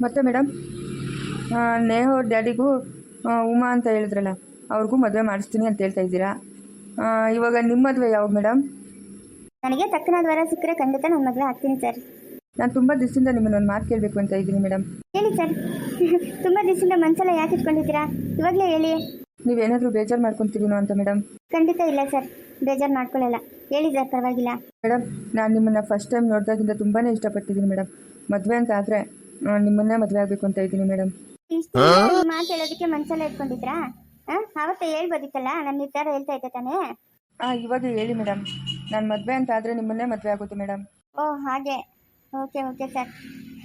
ಮತ್ತೆ ಮೇಡಮ್ ನೇಹ ಅವ್ರ ಡ್ಯಾಡಿಗೂ ಉಮಾ ಅಂತ ಹೇಳಿದ್ರಲ್ಲ ಅವ್ರಿಗೂ ಮದುವೆ ಮಾಡಿಸ್ತೀನಿ ಅಂತ ಹೇಳ್ತಾ ಇದ್ದೀರಾ? ಇವಾಗ ನಿಮ್ಮ ಮದುವೆ ಯಾವಾಗ ಮೇಡಮ್? ನನಗೆ ತಕ್ಕನ ದ್ವಾರ ಸಿಕ್ಕರೆ ಖಂಡಿತ ನನ್ನ ಮದುವೆ ಆಗ್ತೀನಿ ಸರ್. ನಾನು ತುಂಬ ದಿವಸದಿಂದ ನಿಮ್ಮನ್ನ ಒಂದು ಮಾತು ಕೇಳಬೇಕು ಅಂತ ಇದ್ದೀನಿ ಮೇಡಮ್. ಹೇಳಿ ಸರ್. ತುಂಬ ದಿವಸದಿಂದ ಮನಸ್ಸೆಲ್ಲ ಯಾಕೆ ಇಟ್ಕೊಂಡಿದ್ದೀರಾ? ಇವಾಗಲೇ ಹೇಳಿ. ನೀವು ಏನಾದರೂ ಬೇಜಾರು ಮಾಡ್ಕೊತೀರಿನೋ ಅಂತ ಮೇಡಮ್. ಖಂಡಿತ ಇಲ್ಲ ಸರ್. ಬೇಜಾರು ಮಾಡ್ಕೊಳ್ಳಲ್ಲ. ಹೇಳಿ ಸರ್ ಪರವಾಗಿಲ್ಲ. ಮೇಡಮ್ ನಾನು ನಿಮ್ಮನ್ನು ಫಸ್ಟ್ ಟೈಮ್ ನೋಡಿದಾಗಿಂದ ತುಂಬಾ ಇಷ್ಟಪಟ್ಟಿದ್ದೀನಿ ಮೇಡಮ್. ಮದುವೆ ಅಂತ ಆದರೆ ನಿಮ್ಮನ್ನೇ ಮದುವೆ ಆಗ್ಬೇಕು ಅಂತ ಇದ್ದೀನಿ ಮೇಡಮ್ ಮಾತಾಡೋದಕ್ಕೆ ಮನ್ಸಲ್ಲ ಇಟ್ಕೊಂಡಿದ್ರಾ ಹಾಂ? ಆವತ್ತೇ ಹೇಳ್ಬೋದಿತ್ತಲ್ಲ? ನನ್ನ ನಿರ್ಧಾರ ಹೇಳ್ತಾ ಇದ್ದೆ ತಾನೇ? ಹಾ ಇವಾಗ ಹೇಳಿ ಮೇಡಮ್ ನಾನು ಮದುವೆ ಅಂತ ಆದರೆ ನಿಮ್ಮನ್ನೇ ಮದುವೆ ಆಗುತ್ತೆ ಮೇಡಮ್ ಓ ಹಾಗೆ. ಓಕೆ ಓಕೆ ಸರ್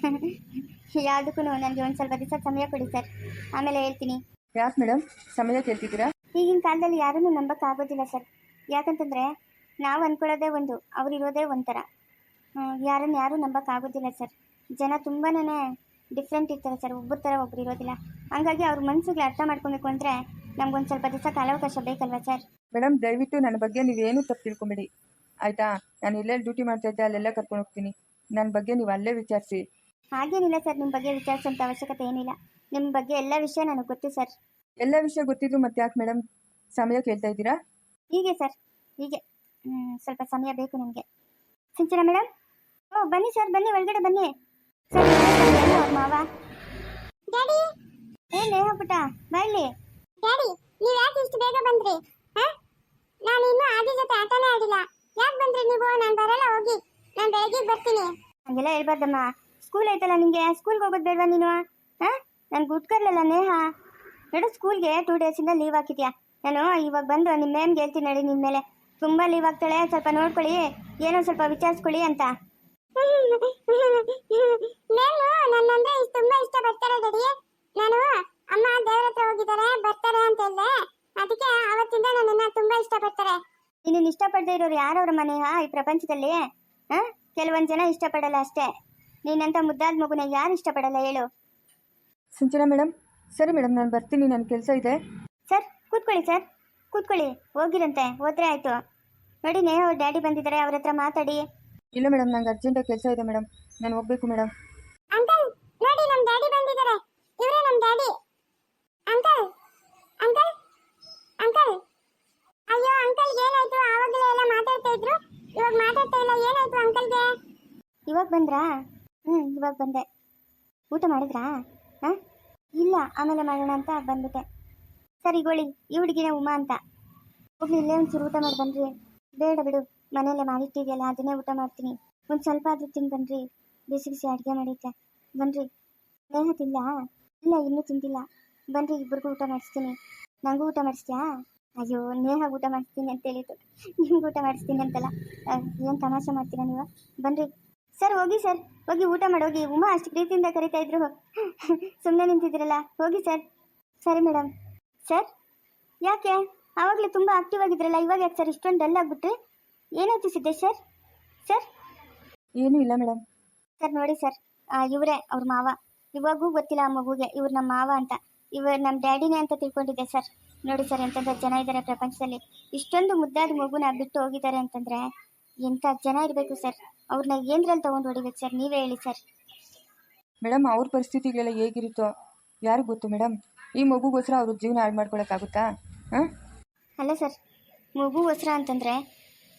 ಯಾವುದಕ್ಕೂ ನನಗೆ ಒಂದು ಸ್ವಲ್ಪ ದಿವಸ ಸಮಯ ಕೊಡಿ ಸರ್ ಆಮೇಲೆ ಹೇಳ್ತೀನಿ. ಯಾಕೆ ಮೇಡಮ್ ಸಮಯ ಕೇಳ್ತಿದ್ದೀರಾ? ಈಗಿನ ಕಾಲದಲ್ಲಿ ಯಾರನ್ನೂ ನಂಬಕ್ಕಾಗೋದಿಲ್ಲ ಸರ್ ಯಾಕಂತಂದ್ರೆ ನಾವು ಅಂದ್ಕೊಳ್ಳೋದೇ ಒಂದು ಅವ್ರು ಇರೋದೇ ಒಂಥರ. ಯಾರನ್ನು ಯಾರೂ ನಂಬಕ್ಕಾಗೋದಿಲ್ಲ ಸರ್ ಜನ ತುಂಬಾ ಡಿಫ್ರೆಂಟ್ ಇರ್ತಾರೆ ಸರ್ ಒಬ್ಬರ ಥರ ಒಬ್ರು ಇರೋದಿಲ್ಲ. ಹಂಗಾಗಿ ಅವ್ರ ಮನಸ್ಸಿಗೆ ಅರ್ಥ ಮಾಡ್ಕೊಬೇಕು ಅಂದರೆ ನಮ್ಗೊಂದು ಸ್ವಲ್ಪ ದಿವಸ ಕಾಲಾವಕಾಶ ಬೇಕಲ್ವಾ ಸರ್ ಮೇಡಮ್ ದಯವಿಟ್ಟು ನನ್ನ ಬಗ್ಗೆ ನೀವೇನು ತಪ್ಪು ತಿಳ್ಕೊಬೇಡಿ. ಆಯಿತಾ? ನಾನು ಎಲ್ಲೆಲ್ಲಿ ಡ್ಯೂಟಿ ಮಾಡ್ತಾ ಇದ್ದೆ ಅಲ್ಲೆಲ್ಲ ಕರ್ಕೊಂಡು ಹೋಗ್ತೀನಿ. ನನ್ನ ಬಗ್ಗೆ ನೀವು ಅಲ್ಲೇ ವಿಚಾರಿಸಿ. ಹಾಗೇನಿಲ್ಲ ಸರ್ ನಿಮ್ಮ ಬಗ್ಗೆ ವಿಚಾರಿಸೋಂಥ ಅವಶ್ಯಕತೆ ಏನಿಲ್ಲ. ನಿಮ್ಮ ಬಗ್ಗೆ ಎಲ್ಲ ವಿಷಯ ನನಗೆ ಗೊತ್ತು ಸರ್ ಎಲ್ಲ ವಿಷಯ ಗೊತ್ತಿದ್ರು ಮತ್ತೆ ಯಾಕೆ ಮೇಡಮ್ ಸಮಯ ಕೇಳ್ತಾ ಇದ್ದೀರಾ? ಹೀಗೆ ಸರ್ ಹೀಗೆ. ಹ್ಮ್, ಸ್ವಲ್ಪ ಸಮಯ ಬೇಕು ನಿಮಗೆ. ಸಿಂಚನ ಮೇಡಮ್ ಓ ಬನ್ನಿ ಸರ್ ಬನ್ನಿ ಒಳಗಡೆ ಬನ್ನಿ. ಮಾವ ಡ್ಯಾಡಿ? ಏ ನೇಹ ಪುಟ್ಟ ಬಳ್ಳಿ ಡ್ಯಾಡಿ, ನೀವ್ ಯಾಕೆ ಇಷ್ಟು ಬೇಗ ಬಂದ್ರಿ? ನಾನು ಇನ್ನೂ ಆದಿ ಜೊತೆ ಆಟನೇ ಆಡಿಲ್ಲ. ಯಾಕೆ ಬಂದ್ರಿ ನೀವು? ನಾನು ಬರಲ್ಲ, ಹೋಗಿ. ನಾನು ಬೆಳಗ್ಗೆ ಬರ್ತೀನಿ. ಹಂಗೆಲ್ಲ ಹೇಳ್ಬಾರ್ದಮ್ಮ. ಸ್ಕೂಲ್ ಐತಲ್ಲ ನಿಂಗೆ? ಸ್ಕೂಲ್ಗೆ ಹೋಗೋದು ಬೇಡವಾ ನೀನು? ಹಾಂ? ನನ್ಗೆ ಉಟ್ಕರ್ಲಲ್ಲ ನೇಹ? ನೋಡು, ಸ್ಕೂಲ್ಗೆ ಟೂ ಡೇಸಿಂದ ಲೀವ್ ಹಾಕಿದ್ಯಾ? ನಾನು ಇವಾಗ ಬಂದು ನಿಮ್ಮ ಮ್ಯಾಮ್ಗೆ ಹೇಳ್ತೀನಿ ನೋಡಿ ನಿಮ್ಮ ಮೇಲೆ. ತುಂಬ ಲೀವ್ ಆಗ್ತಾಳೆ. ಸ್ವಲ್ಪ ನೋಡ್ಕೊಳ್ಳಿ. ಏನೋ ಸ್ವಲ್ಪ ವಿಚಾರಿಸ್ಕೊಳ್ಳಿ ಅಂತ. ಮೇಲು ನನ್ನಂದ್ರೆ ಇಷ್ಟ್ ತುಂಬಾ ಇಷ್ಟ ಪಡ್ತಾರೆ ಡ್ಯಾಡಿ. ನಾನು ಅಮ್ಮ ದೇವ್ರ ಹತ್ರ ಹೋಗಿದ್ದಾರೆ ಬರ್ತಾರೆ ಅಂತ ಹೇಳ್ದೆ. ಅದಕ್ಕೆ ಅವತ್ತಿಂದ ನನ್ನನ್ನ ತುಂಬಾ ಇಷ್ಟಪಡ್ತಾರೆ. ನಿನ್ನ ಇಷ್ಟಪಡದೆ ಇರೋರು ಯಾರವ್ರ ಮನೆ ಹಾ ಈ ಪ್ರಪಂಚದಲ್ಲಿ? ಹಾ? ಕೆಲವೊಂದು ಜನ ಇಷ್ಟಪಡಲ್ಲ ಅಷ್ಟೇ. ನೀನಂತ ಮುದ್ದಾದ ಮಗುನ ಯಾರು ಇಷ್ಟಪಡಲ್ಲ ಹೇಳು. ಸಿಂಚನಾ ಮೇಡಮ್ ಸರಿ ಮೇಡಮ್ ನಾನು ಬರ್ತೀನಿ ನನ್ನ ಕೆಲಸ ಇದೆ. ಸರ್ ಕೂತ್ಕೊಳ್ಳಿ ಸರ್. ಕೂತ್ಕೊಳ್ಳಿ ಹೋಗಿರಂತೆ ಹೋದ್ರೆ ಆಯ್ತು. ನೋಡಿ ನೇಹ ಅವ್ರ ಡ್ಯಾಡಿ ಬಂದಿದ್ದಾರೆ ಅವ್ರ ಹತ್ರ ಮಾತಾಡಿ. ಇಲ್ಲ ಮೇಡಮ್ ನಂಗೆ ಅರ್ಜೆಂಟಾಗಿ ಕೆಲಸ ಇದೆ ಮೇಡಮ್ ನಾನು ಹೋಗ್ಬೇಕು ಮೇಡಮ್ ಅಂಕಲ್ ನೋಡಿ ನಮ್ಮ ಡ್ಯಾಡಿ ಬಂದಿದ್ದಾರೆ ಇವರೇ ನಮ್ಮ ಡ್ಯಾಡಿ ಅಂಕಲ್ ಅಂಕಲ್ ಅಂಕಲ್ ಅಯ್ಯೋ ಅಂಕಲ್ಗೆ ಏನಾಯ್ತು? ಆವಾಗಲೇ ಎಲ್ಲ ಮಾತಾಡ್ತಾ ಇದ್ರು. ಇವಾಗ ಮಾತಾಡ್ತಾ ಇಲ್ಲ. ಏನಾಯ್ತು ಅಂಕಲ್ಗೆ ಇವಾಗ ಬಂದ್ರಾ? ಹ್ಞೂ ಇವಾಗ ಬಂದೆ. ಊಟ ಮಾಡಿದ್ರಾ? ಹಾಂ? ಇಲ್ಲ ಆಮೇಲೆ ಮಾಡೋಣ ಅಂತ ಬಂದ್ಬಿಟ್ಟೆ. ಸರಿ ಗೋಳಿ ಈ ಹುಡುಗಿನ ಉಮಾ ಅಂತ. ಹೋಗ್ಲಿ ಇಲ್ಲೇ ಒಂಚೂರು ಊಟ ಮಾಡಿ ಬನ್ರಿ ಬೇಡ ಬಿಡು. ಮನೆಯಲ್ಲೇ ಮಾಡಿಟ್ಟಿದೆಯಲ್ಲ, ಅದನ್ನೇ ಊಟ ಮಾಡ್ತೀನಿ. ಒಂದು ಸ್ವಲ್ಪ ಆದ್ರೂ ತಿಂದು ಬನ್ರಿ. ಬಿಸಿ ಬಿಸಿ ಅಡುಗೆ ಮಾಡಿದ್ದೆ ಬನ್ರಿ. ನೇಹ ತಿಲ್ಲ ಇಲ್ಲ, ಇನ್ನೂ ತಿಂದಿಲ್ಲ. ಬನ್ರಿ ಇಬ್ಬರಿಗೂ ಊಟ ಮಾಡಿಸ್ತೀನಿ. ನನಗೂ ಊಟ ಮಾಡಿಸ್ತೀಯಾ? ಅಯ್ಯೋ, ನೇಹ ಊಟ ಮಾಡಿಸ್ತೀನಿ ಅಂತ ಹೇಳಿದ್ದು. ನಿಮ್ಗೆ ಊಟ ಮಾಡಿಸ್ತೀನಿ ಅಂತಲ್ಲ. ಏನು ತಮಾಷೆ ಮಾಡ್ತೀರಾ ನೀವು? ಬನ್ರಿ. ಸರ್, ಹೋಗಿ ಸರ್. ಹೋಗಿ ಊಟ ಮಾಡೋಗಿ ಉಮಾ, ಅಷ್ಟು ಪ್ರೀತಿಯಿಂದ ಕರಿತಾ ಇದ್ರು. ಸುಮ್ಮನೆ ನಿಂತಿದ್ದೀರಲ್ಲ. ಹೋಗಿ ಸರ್. ಸರಿ ಮೇಡಮ್ ಸರ್? ಯಾಕೆ? ಆವಾಗಲೇ ತುಂಬ ಆಕ್ಟಿವ್ ಆಗಿದ್ರಲ್ಲ, ಇವಾಗ ಯಾಕೆ ಸರ್? ಇಷ್ಟೊಂದು ಡಲ್ ಆಗಿಬಿಟ್ರಿ. ಏನಾಯ್ತು ಸಿದ್ದೇಶ್ ಸರ್? ಸರ್? ಏನೂ ಇಲ್ಲ ಮೇಡಮ್. ಸರ್ ನೋಡಿ ಸರ್ ಇವರೇ ಅವ್ರ ಮಾವ. ಇವಾಗೂ ಗೊತ್ತಿಲ್ಲ ಆ ಮಗುಗೆ ಇವ್ರು ನಮ್ಮ ಮಾವ ಅಂತ. ಇವರು ನಮ್ಮ ಡ್ಯಾಡಿನೇ ಅಂತ ತಿಳ್ಕೊಂಡಿದ್ದೆ ಸರ್. ನೋಡಿ ಸರ್ ಎಂತಂದ್ರೆ ಜನ ಇದ್ದಾರೆ ಪ್ರಪಂಚದಲ್ಲಿ. ಇಷ್ಟೊಂದು ಮುದ್ದಾದ ಮಗುನ ಬಿಟ್ಟು ಹೋಗಿದ್ದಾರೆ ಅಂತಂದರೆ ಎಂಥ ಜನ ಇರಬೇಕು ಸರ್? ಅವ್ರನ್ನ ಏನ್ರಲ್ಲಿ ತಗೊಂಡು ಹೊಡಿಬೇಕು ಸರ್? ನೀವೇ ಹೇಳಿ ಸರ್. ಮೇಡಮ್ ಅವ್ರ ಪರಿಸ್ಥಿತಿಗಳೆಲ್ಲ ಹೇಗಿರುತ್ತೋ ಯಾರಿಗೂ ಗೊತ್ತು ಮೇಡಮ್? ಈ ಮಗುಗೋಸ್ಕರ ಅವ್ರ ಜೀವನ ಹಾಳು ಮಾಡ್ಕೊಳಕ್ಕಾಗುತ್ತಾ? ಹಾಂ? ಅಲ್ಲ ಸರ್ ಮಗುಗೋಸ್ಕರ ಅಂತಂದರೆ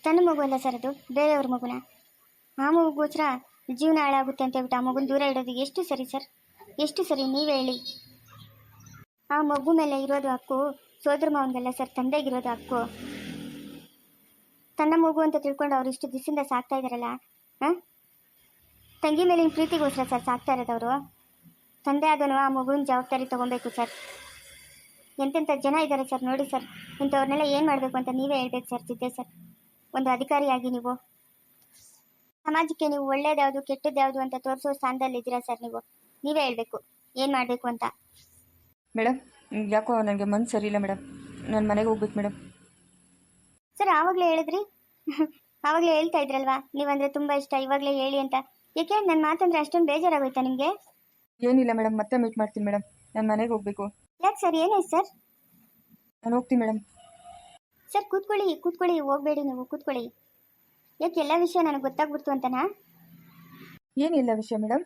ತನ್ನ ಮಗು ಅಲ್ಲ ಸರ್ ಅದು ಬೇರೆಯವ್ರ ಮಗುನ. ಆ ಮಗುಗೋಸ್ಕರ ಜೀವನ ಹಾಳಾಗುತ್ತೆ ಅಂತ ಹೇಳ್ಬಿಟ್ಟು ಆ ಮಗುನ ದೂರ ಇಡೋದು ಎಷ್ಟು ಸರಿ ಸರ್? ಎಷ್ಟು ಸರಿ ನೀವೇ ಹೇಳಿ. ಆ ಮಗು ಮೇಲೆ ಇರೋದು ಹಕ್ಕು, ಸೋದರ ಮಾವನಿಗೆಲ್ಲ ಸರ್, ತಂದೆಗಿರೋದು ಹಕ್ಕು. ತನ್ನ ಮಗು ಅಂತ ತಿಳ್ಕೊಂಡು ಅವ್ರು ಇಷ್ಟು ದಿವಸದಿಂದ ಸಾಕ್ತಾ ಇದ್ದಾರಲ್ಲ ಹಾಂ ತಂಗಿ ಮೇಲಿನ ಪ್ರೀತಿಗೋಸ್ಕರ ಸರ್ ಸಾಕ್ತಾ ಇರೋದವರು. ತಂದೆ ಆದನು ಆ ಮಗುವಿನ ಜವಾಬ್ದಾರಿ ತೊಗೊಬೇಕು ಸರ್. ಎಂತೆಂಥ ಜನ ಇದ್ದಾರೆ ಸರ್ ನೋಡಿ ಸರ್, ಇಂಥವ್ರನ್ನೆಲ್ಲ ಏನು ಮಾಡಬೇಕು ಅಂತ ನೀವೇ ಹೇಳ್ಬೇಕು ಸರ್ ಸಿದ್ದೆ ಸರ್. ಒಂದು ಅಧಿಕಾರಿಯಾಗಿ ನೀವು. ಸಮಾಜಕ್ಕೆ ನೀವು ಒಳ್ಳೇದ್ಯಾವುದು ಯಾವುದು ಕೆಟ್ಟದ್ದು ಯಾವುದು ಅಂತ ತೋರಿಸೋ ಸ್ಥಾನದಲ್ಲಿ ಇದ್ದೀರಾ ಸರ್ ನೀವು? ನೀವೇ ಹೇಳಬೇಕು. ಏನು ಮಾಡಬೇಕು ಅಂತ? ಮೇಡಮ್ ಯಾಕೋ ನನಗೆ ಮನ್ಸು ಸರಿ ಇಲ್ಲ ಮೇಡಮ್. ನಾನು ಮನೆಗೆ ಹೋಗ್ಬೇಕು ಮೇಡಮ್. ಸರ್ ಆವಾಗಲೇ ಹೇಳಿದ್ರಿ? ಆವಾಗಲೇ ಹೇಳ್ತಾ ಇದ್ರಲ್ವಾ? ನೀವಂದ್ರೆ ತುಂಬ ಇಷ್ಟ ಇವಾಗಲೇ ಹೇಳಿ ಅಂತ. ಯಾಕೆ? ನನ್ನ ಮಾತಂದ್ರೆ ಅಷ್ಟೊಂದು ಬೇಜಾರಾಗೋಯ್ತಾ ನಿಮಗೆ? ಏನಿಲ್ಲ ಮೇಡಮ್ ಮತ್ತೆ ಮೀಟ್ ಮಾಡ್ತೀನಿ ಮೇಡಮ್. ನಾನು ಮನೆಗೆ ಹೋಗಬೇಕು. ಯಾಕೆ ಸರ್ ಏನಾಯ್ತು ಸರ್? ನಾನು ಹೋಗ್ತೀನಿ ಮೇಡಮ್. ಸರ್ ಕೂತ್ಕೊಳ್ಳಿ ಕೂತ್ಕೊಳ್ಳಿ ಹೋಗಬೇಡಿ ನೀವು ಕೂತ್ಕೊಳ್ಳಿ. ಯಾಕೆ ಎಲ್ಲ ವಿಷಯ ನನಗೆ ಗೊತ್ತಾಗ್ಬಿಡ್ತು ಅಂತನಾ? ಏನಿಲ್ಲ ವಿಷಯ ಮೇಡಮ್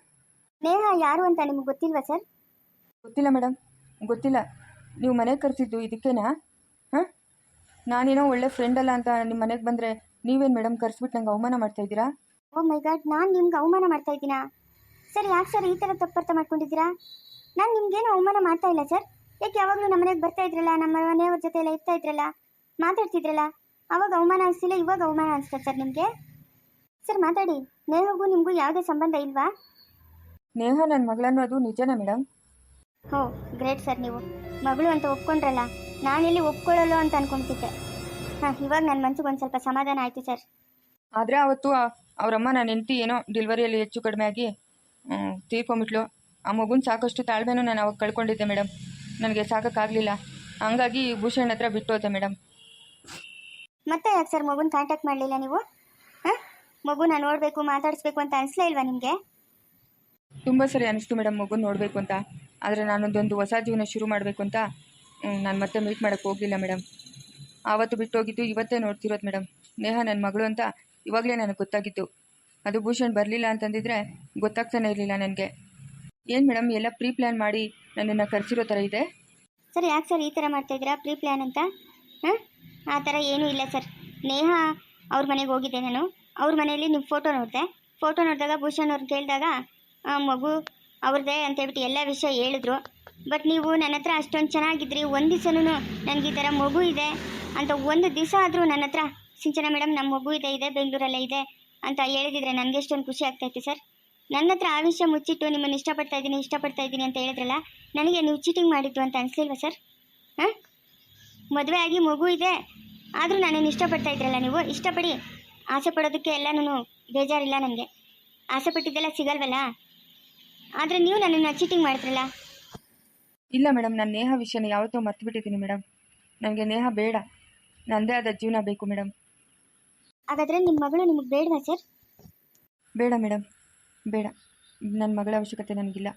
ನೇಹ ಯಾರು ಅಂತ ನಿಮ್ಗೆ ಗೊತ್ತಿಲ್ವಾ ಸರ್? ಗೊತ್ತಿಲ್ಲ ಮೇಡಮ್ ಗೊತ್ತಿಲ್ಲ. ನೀವು ಮನೆಗೆ ಕರೆಸಿದ್ದು ಇದಕ್ಕೇನಾ? ಹಾಂ? ನಾನೇನೋ ಒಳ್ಳೆ ಫ್ರೆಂಡ್ ಅಲ್ಲ ಅಂತ ನಿಮ್ಮ ಮನೆಗೆ ಬಂದರೆ ನೀವೇನು ಮೇಡಮ್ ಕರೆಸ್ಬಿಟ್ಟು ನಂಗೆ ಅವಮಾನ ಮಾಡ್ತಾ ಇದ್ದೀರಾ? ಓ ಮೈ ಗಾಡ್ ನಾನು ನಿಮ್ಗೆ ಅವಮಾನ ಮಾಡ್ತಾ ಇದ್ದೀನಾ? ಸರ್ ಯಾಕೆ ಸರ್ ಈ ಥರ ತಪ್ಪರ್ಥ ಮಾಡ್ಕೊಂಡಿದ್ದೀರಾ? ನಾನು ನಿಮ್ಗೇನು ಅವಮಾನ ಮಾಡ್ತಾ ಇಲ್ಲ ಸರ್? ಯಾಕೆ ಯಾವಾಗಲೂ ನಮ್ಮ ಮನೆಗೆ ಬರ್ತಾ ಇದ್ರಲ್ಲ ನಮ್ಮ ಮನೆಯವ್ರ ಜೊತೆ ಎಲ್ಲ ಇರ್ತಾ ಇದ್ರಲ್ಲ? ಮಾತಾಡ್ತಿದ್ರಲ್ಲ? ಅವಾಗ ಅವಮಾನ ಅನಿಸ್ತಿಲ್ಲ ಇವಾಗ ಅವಮಾನ ಅನಿಸ್ತದೆ ಸರ್ ನಿಮಗೆ? ಸರ್ ಮಾತಾಡಿ ನೇಹಗೂ ನಿಮಗೂ ಯಾವುದೇ ಸಂಬಂಧ ಇಲ್ವಾ? ನೇಹ ನನ್ನ ಮಗಳನ್ನೋದು ನಿಜನಾ ಮೇಡಮ್ ಹೋ ಗ್ರೇಟ್ ಸರ್ ನೀವು. ಮಗಳು ಅಂತ ಒಪ್ಕೊಂಡ್ರಲ್ಲ ನಾನೆಲ್ಲಿ ಒಪ್ಕೊಳ್ಳಲ್ಲ ಅಂತ ಅನ್ಕೊಂತಿದ್ದೆ ಹಾಂ ಇವಾಗ ನನ್ನ ಮನ್ಸಿಗೆ ಒಂದು ಸ್ವಲ್ಪ ಸಮಾಧಾನ ಆಯಿತು ಸರ್. ಆದರೆ ಅವತ್ತು ಆ- ಅವರಮ್ಮ ನನ್ನ ಹೆಂಡತಿ ಏನೋ ಡಿಲ್ವರಿಯಲ್ಲಿ ಹೆಚ್ಚು ಕಡಿಮೆ ಆಗಿ ತೀರ್ಕೊಂಬಿಟ್ಲು ಆ ಮಗುನ ಸಾಕಷ್ಟು ತಾಳ್ಮೆನೂ ನಾನು ಅವಾಗ ಕಳ್ಕೊಂಡಿದ್ದೆ ಮೇಡಮ್ ನನಗೆ ಸಾಕೋಕ್ಕಾಗಲಿಲ್ಲ. ಹಂಗಾಗಿ ಭೂಷಣ್ ಹತ್ರ ಬಿಟ್ಟು ಹೋದೆ ಮೇಡಮ್ ಮತ್ತೆ ಯಾಕೆ ಸರ್ ಮಗುನ ಕಾಂಟ್ಯಾಕ್ಟ್ ಮಾಡಲಿಲ್ಲ ನೀವು? ಹಾಂ? ಮಗುನ ನೋಡಬೇಕು ಮಾತಾಡಿಸ್ಬೇಕು ಅಂತ ಅನಿಸ್ಲೇ ಇಲ್ವಾ ನಿಮಗೆ? ತುಂಬ ಸರಿ ಅನಿಸ್ತು ಮೇಡಮ್ ಮಗುನ ನೋಡಬೇಕು ಅಂತ. ಆದರೆ ನಾನೊಂದೊಂದು ಹೊಸ ಜೀವನ ಶುರು ಮಾಡಬೇಕು ಅಂತ ನಾನು ಮತ್ತೆ ಮೀಟ್ ಮಾಡೋಕ್ಕೆ ಹೋಗಲಿಲ್ಲ ಮೇಡಮ್ ಆವತ್ತು ಬಿಟ್ಟು ಹೋಗಿದ್ದು ಇವತ್ತೇ ನೋಡ್ತಿರೋದು ಮೇಡಮ್ ನೇಹ ನನ್ನ ಮಗಳು ಅಂತ ಇವಾಗಲೇ ನನಗೆ ಗೊತ್ತಾಗಿತ್ತು ಅದು ಭೂಷಣ್ ಬರಲಿಲ್ಲ ಅಂತಂದಿದ್ರೆ ಗೊತ್ತಾಗ್ತಾನೆ ಇರಲಿಲ್ಲ ನನಗೆ. ಏನು ಮೇಡಮ್ ಎಲ್ಲ ಪ್ರೀ ಪ್ಲ್ಯಾನ್ ಮಾಡಿ ನನ್ನನ್ನು ಕರೆಸಿರೋ ಥರ ಇದೆ? ಸರ್ ಯಾಕೆ ಸರ್ ಈ ಥರ ಮಾಡ್ತಾ ಇದ್ದೀರಾ? ಪ್ರೀ ಪ್ಲ್ಯಾನ್ ಅಂತ? ಹಾಂ? ಆ ಥರ ಏನೂ ಇಲ್ಲ ಸರ್. ನೇಹ ಅವ್ರ ಮನೆಗೆ ಹೋಗಿದ್ದೆ ನಾನು. ಅವ್ರ ಮನೆಯಲ್ಲಿ ನಿಮ್ಮ ಫೋಟೋ ನೋಡಿದೆ. ಫೋಟೋ ನೋಡಿದಾಗ ಭೂಷಣ್ ಅವ್ರನ್ನ ಕೇಳಿದಾಗ ಮಗು ಅವ್ರದ್ದೇ ಅಂತ ಹೇಳ್ಬಿಟ್ಟು ಎಲ್ಲ ವಿಷಯ ಹೇಳಿದ್ರು. ಬಟ್ ನೀವು ನನ್ನ ಹತ್ರ ಅಷ್ಟೊಂದು ಚೆನ್ನಾಗಿದ್ರಿ ಒಂದು ದಿವಸನೂ ನನಗೆ ಈ ಥರ ಮಗು ಇದೆ ಅಂತ ಒಂದು ದಿವಸ ಆದರೂ ನನ್ನ ಹತ್ರ, ಸಿಂಚನ ಮೇಡಮ್ ನಮ್ಮ ಮಗು ಇದೆ ಇದೆ, ಬೆಂಗಳೂರಲ್ಲೇ ಇದೆ ಅಂತ ಹೇಳಿದಿದ್ರೆ ನನಗೆ ಎಷ್ಟೊಂದು ಖುಷಿ ಆಗ್ತಾಯಿತ್ತು ಸರ್. ನನ್ನ ಹತ್ರ ಆ ವಿಷಯ ಮುಚ್ಚಿಟ್ಟು ನಿಮ್ಮನ್ನು ಇಷ್ಟಪಡ್ತಾ ಇದ್ದೀನಿ ಇಷ್ಟಪಡ್ತಾ ಇದ್ದೀನಿ ಅಂತ ಹೇಳಿದ್ರಲ್ಲ, ನನಗೆ ನೀವು ಚೀಟಿಂಗ್ ಮಾಡಿದ್ದು ಅಂತ ಅನಿಸ್ಲಿಲ್ವಾ ಸರ್? ಹಾಂ? ಮದುವೆ ಆಗಿ ಮಗು ಇದೆ. ಆದರೂ ನಾನೇನು ಇಷ್ಟಪಡ್ತಾ ಇದ್ರಲ್ಲ ನೀವು? ಇಷ್ಟಪಡಿ ಆಸೆ ಪಡೋದಕ್ಕೆ ಎಲ್ಲನೂ ಬೇಜಾರಿಲ್ಲ ನನಗೆ. ಆಸೆ ಪಟ್ಟಿದ್ದೆಲ್ಲ ಸಿಗಲ್ವಲ್ಲ? ಆದರೆ ನೀವು ನನ್ನನ್ನು ಚೀಟಿಂಗ್ ಮಾಡ್ತಿರಲ್ಲ? ಇಲ್ಲ ಮೇಡಮ್ ನಾನು ನೇಹ ವಿಷಯನ ಯಾವತ್ತೋ ಮರ್ತು ಬಿಟ್ಟಿದ್ದೀನಿ ಮೇಡಮ್ ನನಗೆ ನೇಹ ಬೇಡ. ನನ್ನದೇ ಆದ ಜೀವನ ಬೇಕು ಮೇಡಮ್ ಹಾಗಾದರೆ ನಿಮ್ಮ ಮಗಳು ನಿಮಗೆ ಬೇಡವಾ ಸರ್? ಬೇಡ ಮೇಡಮ್ ಬೇಡ. ನನ್ನ ಮಗಳ ಅವಶ್ಯಕತೆ ನನಗಿಲ್ಲ.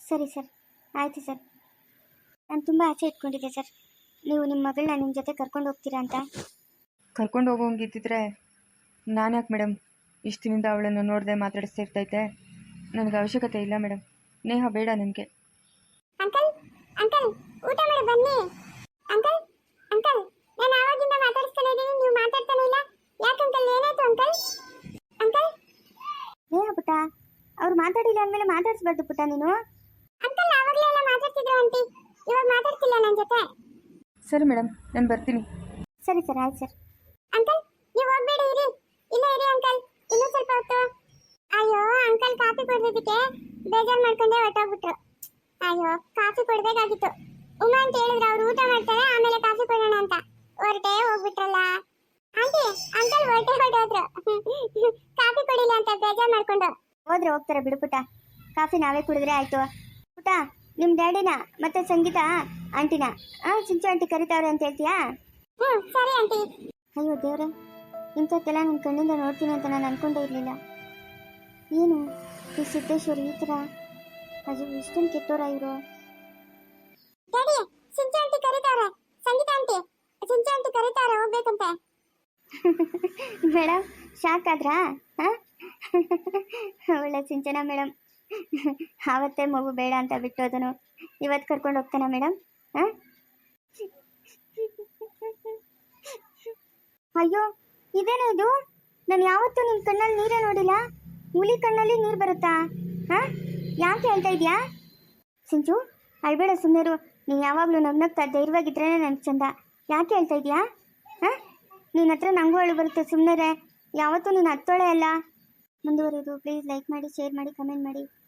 ಸರಿ ಸರ್. ಆಯಿತು ಸರ್. ನಾನು ತುಂಬ ಆಸೆ ಇಟ್ಕೊಂಡಿದ್ದೆ ಸರ್. ನೀವು ನಿಮ್ಮ ಮಗಳನ್ನ ನಿಮ್ಮ ಜೊತೆ ಕರ್ಕೊಂಡು ಹೋಗ್ತೀರಾ ಅಂತ. ಕರ್ಕೊಂಡು ಹೋಗೋಂಗಿದ್ದಿದ್ರೆ ನಾನು ಯಾಕೆ ಮೇಡಮ್? ಇಷ್ಟು ದಿನದ ಅವಳನ್ನು ನೋಡದೆ ಮಾತಾಡಿಸ್ತಾ ಇರ್ತೈತೆ ನನಗೆ ಅವಶ್ಯಕತೆ ಇಲ್ಲ ಮೇಡಮ್. ನೇಹ ಬೇಡ ನನಗೆ. ಅಂಕಲ್ ಅಂಕಲ್ ಊಟ ಮಾಡಿ ಬನ್ನಿ. ಅಂಕಲ್ ಅಂಕಲ್ ನಾನು ಆವಾಗಿಂದ ಮಾತಾಡ್ತಾನೆ ಇದ್ದೀನಿ ನೀವು ಮಾತಾಡ್ತಾನೆ ಇಲ್ಲ. ಯಾಕೆ ಅಂಕಲ್ ಏನಾಯ್ತು ಅಂಕಲ್ ಅಂಕಲ್ ನೇಹ ಪುಟ್ಟ ಅವ್ರು ಮಾತಾಡಿಲ್ಲ ಅಂದಮೇಲೆ ಮಾತಾಡಿಸ್ಬಾರ್ದು ಪುಟ್ಟ ನೀನು. ಅಂಕಲ್ ಆವಾಗಲೇ ಎಲ್ಲ ಮಾತಾಡ್ತಿದ್ರು ಆಂಟಿ ಇವಾಗ ಮಾತಾಡ್ತಿಲ್ಲ ನನ್ನ ಜೊತೆ. ಸರಿ ಮೇಡಮ್ ನಾನು ಬರ್ತೀನಿ. ಸರಿ ಸರ್ ಆಯ್ತು ಸರ್. ಅಂಕಲ್ ನೀವು ಹೋಗ್ಬೇಡಿ ಇರಿ. ಇಲ್ಲ ಇರಿ ಅಂಕಲ್. ಇನ್ನೂ ಸ್ವಲ್ಪ ಹೊತ್ತು. ಅಯ್ಯೋ ಅಂಕಲ್ ಕಾಫಿ ಕುಡಿದಿದ್ದಕ್ಕೆ ಬೇಜಾರು ಮಾಡ್ಕೊಂಡೆ ಹೊಟ್ಟೋಗ್ಬಿಟ್ರು ಅಯ್ಯೋ ಕಾಫಿ ಕೊಡ್ಬೇಕಾಗಿತ್ತು. ಉಮಾ ಅಂತ ಹೇಳಿದ್ರು ಅವ್ರು ಊಟ ಮಾಡ್ತಾರೆ ಆಮೇಲೆ ಕಾಫಿ ಕೊಡೋಣ ಅಂತ. ಹೊರಟೆ ಹೋಗ್ಬಿಟ್ರಲ್ಲ. ಆಂಟಿ ಅಂಕಲ್ ಹೊರಟೆ ಹೊರಟೋದ್ರು. ಕಾಫಿ ಕೊಡಿಲ್ಲ ಅಂತ ಬೇಜಾರು ಮಾಡ್ಕೊಂಡು. ಹೋದ್ರೆ ಹೋಗ್ತಾರೆ ಬಿಡು ಪುಟ ಕಾಫಿ ನಾವೇ ಕುಡಿದ್ರೆ ಆಯ್ತು. ಪುಟ್ಟ ನಿಮ್ಮ ಡ್ಯಾಡಿನ? ಮತ್ತೆ ಸಂಗೀತ? ಆಂಟಿನ? ಆ ಚಿಂಚು ಆಂಟಿ ಕರಿತಾವ್ರೆ ಅಂತ ಹೇಳ್ತೀಯಾ? ಹ್ಞೂ ಸರಿ ಆಂಟಿ. ಅಯ್ಯೋ ದೇವ್ರೆ ಇಂಥದ್ದೆಲ್ಲ ನನ್ನ ಕಣ್ಣಿಂದ ನೋಡ್ತೀನಿ ಅಂತ ನಾನು ಅನ್ಕೊಂಡೇ ಇರಲಿಲ್ಲ. ಏನು? ಈ ಸಿದ್ದೇಶ್ವರಿ ಈ ಥರ? ಅದು ಇಷ್ಟೊಂದು ಕೆಟ್ಟೋರ ಇವರು? ಡ್ಯಾಡಿ ಸಿಂಚು ಆಂಟಿ ಕರೀತಾವ್ರೆ. ಸಂಗೀತ ಆಂಟಿ ಚಿಂಚು ಆಂಟಿ ಕರೀತಾವ್ರೆ ಹೋಗ್ಬೇಕಂತೆ. Madam shock ಆದ್ರಾ? ಒಳ್ಳೆ ಸಿಂಚನ ಮೇಡಮ್ ಆವತ್ತೇ ಮಗು ಬೇಡ ಅಂತ ಬಿಟ್ಟೋದನು. ಇವತ್ತು ಕರ್ಕೊಂಡು ಹೋಗ್ತಾನ ಮೇಡಮ್ ಹಾಂ? ಅಯ್ಯೋ, ಇದೇನು ಇದು? ನಾನು ಯಾವತ್ತೂ ನಿಮ್ಮ ಕಣ್ಣಲ್ಲಿ ನೀರೇ ನೋಡಿಲ್ಲ. ಹುಲಿ ಕಣ್ಣಲ್ಲಿ ನೀರು ಬರುತ್ತಾ? ಹಾಂ? ಯಾಕೆ ಹೇಳ್ತಾ ಇದೆಯಾ? ಸಿಂಚು, ಅಳ್ಬೇಡ ಸುಮ್ಮನೆರು ನೀನು ಯಾವಾಗಲೂ ನಗ್ನಗ್ತಾ ಧೈರ್ಯವಾಗಿದ್ರೇ ನನಗೆ ಚಂದ. ಯಾಕೆ ಹೇಳ್ತಾ ಇದೆಯಾ? ಹಾಂ? ನಿನ್ನ ಹತ್ರ ನನಗೂ ಅಳು ಬರುತ್ತೆ ಸುಮ್ಮನೆ ಯಾವತ್ತೂ ನೀನು ಹತ್ತೊಳೆ ಅಲ್ಲ. ಮುಂದುವರಿದು. ಪ್ಲೀಸ್ ಲೈಕ್ ಮಾಡಿ, ಶೇರ್ ಮಾಡಿ, ಕಮೆಂಟ್ ಮಾಡಿ.